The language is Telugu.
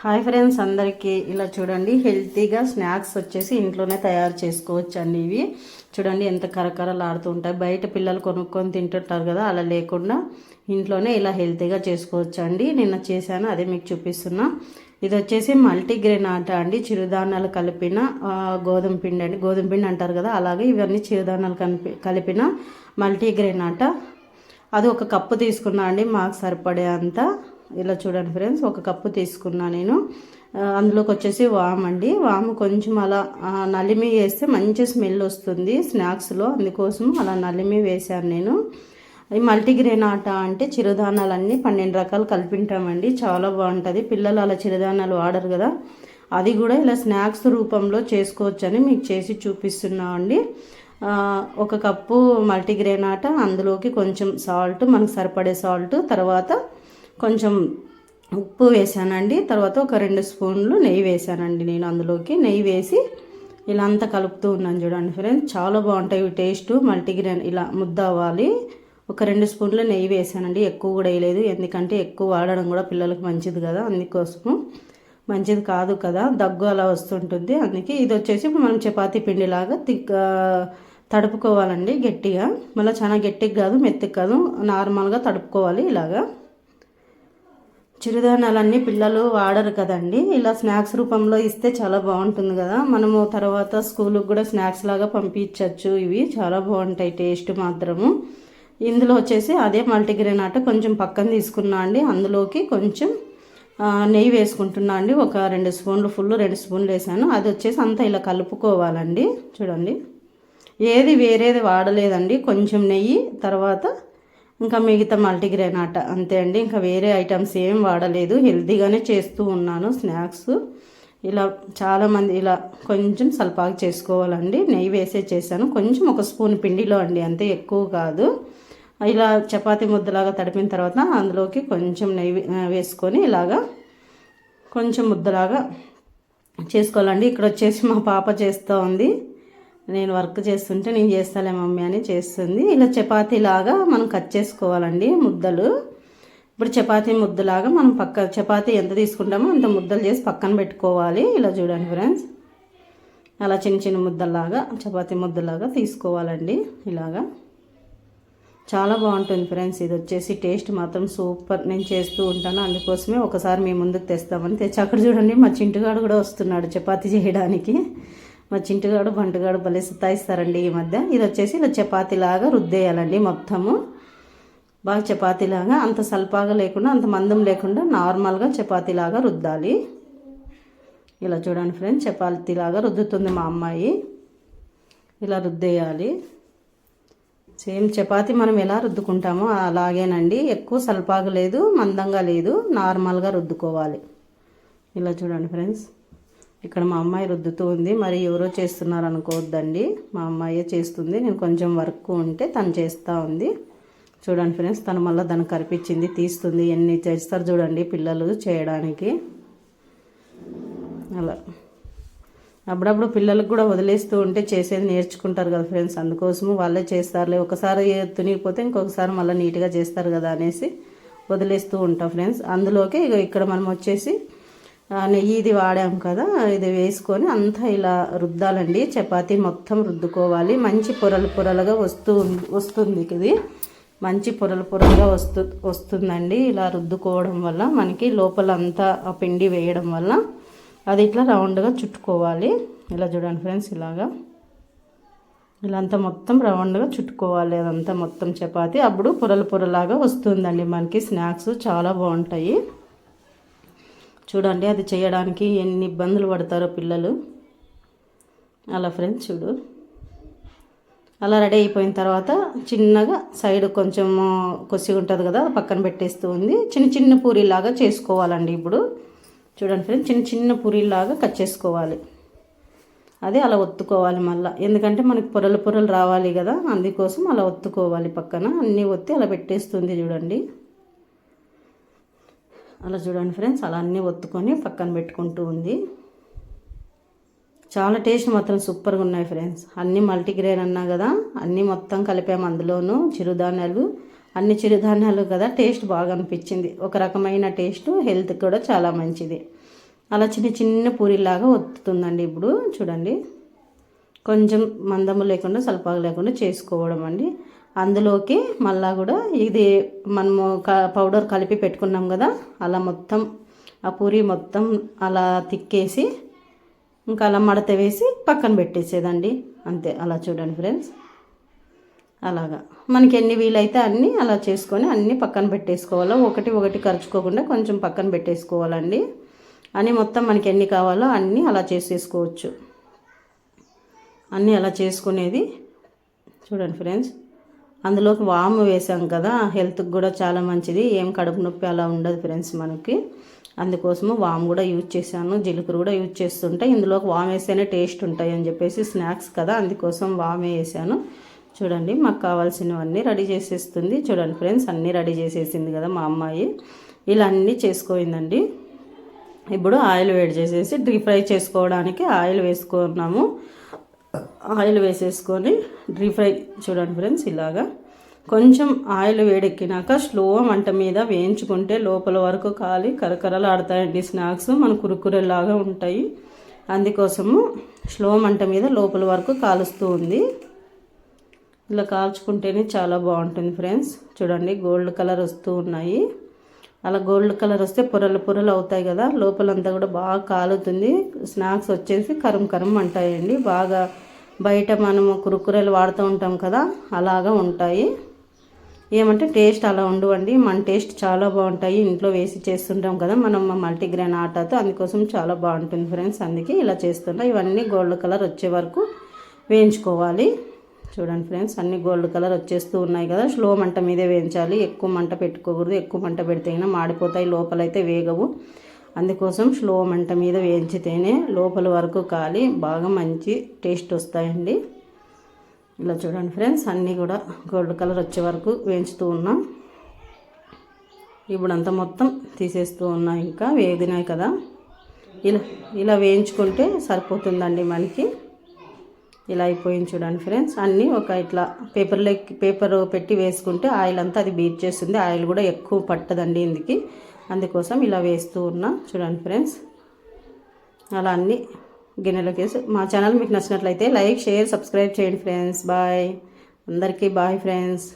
హాయ్ ఫ్రెండ్స్ అందరికీ ఇలా చూడండి హెల్తీగా స్నాక్స్ వచ్చేసి ఇంట్లోనే తయారు చేసుకోవచ్చు అండి ఇవి. చూడండి ఎంత కరకరలాడుతూ ఉంటాయి. బయట పిల్లలు కొనుక్కొని తింటుంటారు కదా అలా లేకుండా ఇంట్లోనే ఇలా హెల్తీగా చేసుకోవచ్చు అండి నిన్న చేశాను అదే మీకు చూపిస్తున్నా. ఇది వచ్చేసి మల్టీగ్రెయిన్ ఆట అండి. చిరుధాన్యాలు కలిపిన గోధుమ పిండి అండి. గోధుమ పిండి అంటారు కదా అలాగే ఇవన్నీ చిరుధాన్యాలు కలిపి కలిపిన మల్టీగ్రెయిన్ ఆట. అది ఒక కప్పు తీసుకున్నా అండి మాకు సరిపడే అంత ఇలా చూడండి ఫ్రెండ్స్ ఒక కప్పు తీసుకున్నా నేను. అందులోకి వచ్చేసి వామ్ అండి. వాము కొంచెం అలా నలిమి వేస్తే మంచి స్మెల్ వస్తుంది స్నాక్స్లో అందుకోసం అలా నలిమి వేశాను నేను. ఈ మల్టీగ్రెయిన్ ఆట అంటే చిరుధాన్యాలన్నీ పన్నెండు రకాలు కలిపింటామండి. చాలా బాగుంటుంది. పిల్లలు అలా చిరుధాన్యాలు వాడరు కదా. అది కూడా ఇలా స్నాక్స్ రూపంలో చేసుకోవచ్చని మీకు చేసి చూపిస్తున్నాం అండి. ఒక కప్పు మల్టీగ్రెయిన్ ఆట. అందులోకి కొంచెం సాల్ట్ మనకు సరిపడే సాల్ట్ తర్వాత కొంచెం ఉప్పు వేసానండి. తర్వాత ఒక రెండు స్పూన్లు నెయ్యి వేసానండి నేను అందులోకి. నెయ్యి వేసి ఇలా అంతా కలుపుతూ ఉన్నాను చూడండి ఫ్రెండ్స్. చాలా బాగుంటాయి ఇవి టేస్ట్. మల్టీగ్రెయిన్ ఇలా ముద్ద అవ్వాలి. ఒక రెండు స్పూన్లు నెయ్యి వేసానండి. ఎక్కువ కూడా వేయలేదు. ఎందుకంటే ఎక్కువ వాడడం కూడా పిల్లలకు మంచిది కదా. అందుకోసము మంచిది కాదు కదా. దగ్గు అలా వస్తుంటుంది. అందుకే ఇది వచ్చేసి మనం చపాతీ పిండిలాగా తిక్క తడుపుకోవాలండి గట్టిగా. మళ్ళీ చాలా గట్టిగా కాదు మెత్తగా కాదు. నార్మల్గా తడుపుకోవాలి ఇలాగా. చిరుధాన్యాలన్నీ పిల్లలు వాడరు కదండి. ఇలా స్నాక్స్ రూపంలో ఇస్తే చాలా బాగుంటుంది కదా. మనము తర్వాత స్కూల్కి కూడా స్నాక్స్ లాగా పంపించవచ్చు ఇవి చాలా బాగుంటాయి టేస్ట్ మాత్రము. ఇందులో వచ్చేసి అదే మల్టీగ్రెయిన్ ఆట కొంచెం పక్కన తీసుకున్నా అండి. అందులోకి కొంచెం నెయ్యి వేసుకుంటున్నా అండి. ఒక రెండు స్పూన్లు ఫుల్ రెండు స్పూన్లు వేసాను. అది వచ్చేసి అంతా ఇలా కలుపుకోవాలండి. చూడండి. ఏది వేరేది వాడలేదండి. కొంచెం నెయ్యి తర్వాత ఇంకా మిగతా మల్టీగ్రెయిన్ ఆట అంతే అండి. ఇంకా వేరే ఐటమ్స్ ఏం వాడలేదు. హెల్తీగానే చేస్తూ ఉన్నాను స్నాక్స్. ఇలా చాలామంది ఇలా కొంచెం సల్పాకు చేసుకోవాలండి. నెయ్యి వేసే చేశాను. కొంచెం ఒక స్పూన్ పిండిలో అండి అంతే ఎక్కువ కాదు. ఇలా చపాతి ముద్దలాగా తడిపిన తర్వాత అందులోకి కొంచెం నెయ్యి వేసుకొని ఇలాగా కొంచెం ముద్దలాగా చేసుకోవాలండి. ఇక్కడ వచ్చేసి మా పాప చేస్తూ ఉంది నేను వర్క్ చేస్తుంటే నేను చేస్తాలే మమ్మీ అని చేస్తుంది. ఇలా చపాతీలాగా మనం కట్ చేసుకోవాలండి ముద్దలు. ఇప్పుడు చపాతీ ముద్దలాగా మనం పక్క చపాతీ ఎంత తీసుకుంటామో అంత ముద్దలు చేసి పక్కన పెట్టుకోవాలి. ఇలా చూడండి ఫ్రెండ్స్. అలా చిన్న చిన్న ముద్దలాగా చపాతీ ముద్దలాగా తీసుకోవాలండి ఇలాగా. చాలా బాగుంటుంది ఫ్రెండ్స్. ఇది వచ్చేసి టేస్ట్ మాత్రం సూపర్. నేను చేస్తూ ఉంటాను. అందుకోసమే ఒకసారి మీ ముందుకు తెస్తామని తెచ్చి అక్కడ చూడండి. మా చింటిగాడు కూడా వస్తున్నాడు చపాతీ చేయడానికి. మా చింటిగాడు బంటుగాడు భలే సతాయిస్తారండి ఈ మధ్య. ఇది వచ్చేసి ఇలా చపాతీలాగా రుద్దేయాలండి మొత్తము. బాగా చపాతీలాగా అంత సల్పాగా లేకుండా అంత మందం లేకుండా నార్మల్గా చపాతీలాగా రుద్దాలి. ఇలా చూడండి ఫ్రెండ్స్ చపాతీలాగా రుద్దుతుంది మా అమ్మాయి. ఇలా రుద్దేయాలి. సేమ్ చపాతి మనం ఎలా రుద్దుకుంటామో అలాగేనండి. ఎక్కువ సల్పాగా లేదు మందంగా లేదు నార్మల్గా రుద్దుకోవాలి. ఇలా చూడండి ఫ్రెండ్స్. ఇక్కడ మా అమ్మాయి రుద్దుతూ ఉంది. మరి ఎవరో చేస్తున్నారు అనుకోవద్దండి. మా అమ్మాయే చేస్తుంది. నేను కొంచెం వర్క్ ఉంటే తను చేస్తూ ఉంది. చూడండి ఫ్రెండ్స్ తను మళ్ళీ దాన్ని కరిపించింది తీస్తుంది. ఎన్ని చేస్తారు చూడండి పిల్లలు చేయడానికి. అలా. అప్పుడప్పుడు పిల్లలకు కూడా వదిలేస్తూ ఉంటే చేసేది నేర్చుకుంటారు కదా ఫ్రెండ్స్. అందుకోసము వాళ్ళే చేస్తారులే. ఒకసారి తునిగిపోతే ఇంకొకసారి మళ్ళీ నీట్గా చేస్తారు కదా అనేసి వదిలేస్తూ ఉంటాం ఫ్రెండ్స్. అందులోకి ఇక ఇక్కడ మనం వచ్చేసి నెయ్యిది నెయ్యి ఇది వాడాం కదా ఇది వేసుకొని అంతా ఇలా రుద్దాలండి. చపాతి మొత్తం రుద్దుకోవాలి. మంచి పొరలు పొరలుగా వస్తూ వస్తుంది ఇది. మంచి పొరలు పొరలుగా వస్తు వస్తుందండి. ఇలా రుద్దుకోవడం వల్ల మనకి లోపల అంతా ఆ పిండి వేయడం వల్ల అది ఇట్లా రౌండ్గా చుట్టుకోవాలి. ఇలా చూడండి ఫ్రెండ్స్ ఇలాగా. ఇలా అంతా మొత్తం రౌండ్గా చుట్టుకోవాలి. అదంతా మొత్తం చపాతి. అప్పుడు పొరలు పొరలాగా వస్తుందండి మనకి. స్నాక్స్ చాలా బాగుంటాయి. చూడండి అది చేయడానికి ఎన్ని ఇబ్బందులు పడతారో పిల్లలు. అలా ఫ్రెండ్స్ చూడు. అలా రెడీ అయిపోయిన తర్వాత చిన్నగా సైడ్ కొంచెం కొద్దిగా ఉంటుంది కదా పక్కన పెట్టేస్తూ ఉంది. చిన్న చిన్న పూరీలాగా చేసుకోవాలండి ఇప్పుడు. చూడండి ఫ్రెండ్స్ చిన్న చిన్న పూరీలాగా కట్ చేసుకోవాలి. అదే అలా ఒత్తుకోవాలి మళ్ళీ. ఎందుకంటే మనకి పొరలు పొరలు రావాలి కదా అందుకోసం అలా ఒత్తుకోవాలి పక్కన. అన్నీ ఒత్తి అలా పెట్టేస్తుంది చూడండి. అలా చూడండి ఫ్రెండ్స్ అలా అన్నీ ఒత్తుకొని పక్కన పెట్టుకుంటూ ఉంది. చాలా టేస్ట్ మాత్రం సూపర్గా ఉన్నాయి ఫ్రెండ్స్. అన్నీ మల్టీగ్రెయిన్ అన్నా కదా అన్నీ మొత్తం కలిపాము అందులోనూ చిరుధాన్యాలు. అన్ని చిరుధాన్యాలు కదా టేస్ట్ బాగా అనిపించింది. ఒక రకమైన టేస్ట్ హెల్త్ కూడా చాలా మంచిది. అలా చిన్న చిన్న పూరిలాగా ఒత్తుతుందండి ఇప్పుడు చూడండి. కొంచెం మందము లేకుండా సల్పాగా లేకుండా చేసుకోవడం అండి. అందులోకి మళ్ళా కూడా ఇది మనము పౌడర్ కలిపి పెట్టుకున్నాం కదా అలా మొత్తం ఆ పూరి మొత్తం అలా తిక్కేసి ఇంకా అలా మడత వేసి పక్కన పెట్టేసేదండి. అంతే అలా చూడండి ఫ్రెండ్స్. అలాగా. మనకి ఎన్ని వీలైతే అన్నీ అలా చేసుకొని అన్నీ పక్కన పెట్టేసుకోవాలో? ఒకటి ఒకటి ఖర్చుకోకుండా కొంచెం పక్కన పెట్టేసుకోవాలండి. అని మొత్తం మనకి ఎన్ని కావాలో అన్నీ అలా చేసేసుకోవచ్చు. అన్నీ అలా చేసుకునేది చూడండి ఫ్రెండ్స్. అందులోకి వాము వేసాం కదా హెల్త్కి కూడా చాలా మంచిది. ఏం కడుపు నొప్పి అలా ఉండదు ఫ్రెండ్స్ మనకి. అందుకోసము వాము కూడా యూజ్ చేశాను జీలకర్ర కూడా యూజ్ చేస్తుంటే. ఇందులోకి వామ్ వేస్తేనే టేస్ట్ ఉంటాయి అని చెప్పేసి స్నాక్స్ కదా అందుకోసం వామే వేసాను చూడండి మాకు కావాల్సినవన్నీ రెడీ చేసేస్తుంది. చూడండి ఫ్రెండ్స్ అన్నీ రెడీ చేసేసింది కదా మా అమ్మాయి. ఇలా అన్నీ చేసుకోయిందండి. ఇప్పుడు ఆయిల్ వేడి చేసేసి డీప్ ఫ్రై చేసుకోవడానికి ఆయిల్ వేసుకున్నాము. ఆయిల్ వేసేసుకొని డీప్ ఫ్రై చూడండి ఫ్రెండ్స్ ఇలాగా. కొంచెం ఆయిల్ వేడెక్కినాక స్లో మంట మీద వేయించుకుంటే లోపల వరకు కాలి కరకరలాడతాయండి స్నాక్స్. మన కురుకురెలాగా ఉంటాయి. అందుకోసము స్లో మంట మీద లోపల వరకు కాలుస్తూ ఉంది. ఇలా కాల్చుకుంటేనే చాలా బాగుంటుంది ఫ్రెండ్స్. చూడండి గోల్డ్ కలర్ వస్తూ ఉన్నాయి. అలా గోల్డ్ కలర్ వస్తే పొరలు పొరలు అవుతాయి కదా లోపలంతా కూడా బాగా కాలుతుంది. స్నాక్స్ వచ్చేసి కరం కరం అంటాయండి. బాగా బయట మనము కురుకురలు వాడుతూ ఉంటాం కదా అలాగా ఉంటాయి. ఏమంటే టేస్ట్ అలా ఉండవండి. మన టేస్ట్ చాలా బాగుంటాయి. ఇంట్లో వేసి చేస్తుంటాం కదా మనం మల్టీగ్రెయిన్ ఆటాతో అందుకోసం చాలా బాగుంటుంది ఫ్రెండ్స్. అందుకే ఇలా చేస్తుంటాం. ఇవన్నీ గోల్డ్ కలర్ వచ్చే వరకు వేయించుకోవాలి. చూడండి ఫ్రెండ్స్ అన్ని గోల్డ్ కలర్ వచ్చేస్తూ ఉన్నాయి కదా. స్లో మంట మీదే వేయించాలి. ఎక్కువ మంట పెట్టుకోకూడదు. ఎక్కువ మంట పెడితే మాడిపోతాయి లోపలైతే వేగవు. అందుకోసం స్లో మంట మీద వేయించితేనే లోపల వరకు కాలి బాగా మంచి టేస్ట్ వస్తాయండి. ఇలా చూడండి ఫ్రెండ్స్ అన్నీ కూడా గోల్డ్ కలర్ వచ్చే వరకు వేయించుతూ ఉన్నాం. ఇప్పుడు అంతా మొత్తం తీసేస్తూ ఉన్నాం ఇంకా వేగినాయి కదా. ఇలా ఇలా వేయించుకుంటే సరిపోతుందండి మనకి. ఇలా అయిపోయింది చూడండి ఫ్రెండ్స్. అన్నీ ఒక ఇట్లా పేపర్లో పేపర్ పెట్టి వేసుకుంటే ఆయిల్ అంతా అది బీట్ చేస్తుంది. ఆయిల్ కూడా ఎక్కువ పట్టదండి ఇందుకి. అందుకోసం ఇలా వేస్తూ ఉన్నా చూడండి ఫ్రెండ్స్. అలా అన్నీ గిన్నెలోకి వేసి మా ఛానల్ మీకు నచ్చినట్లయితే లైక్ షేర్ సబ్స్క్రైబ్ చేయండి ఫ్రెండ్స్. బాయ్ అందరికీ బాయ్ ఫ్రెండ్స్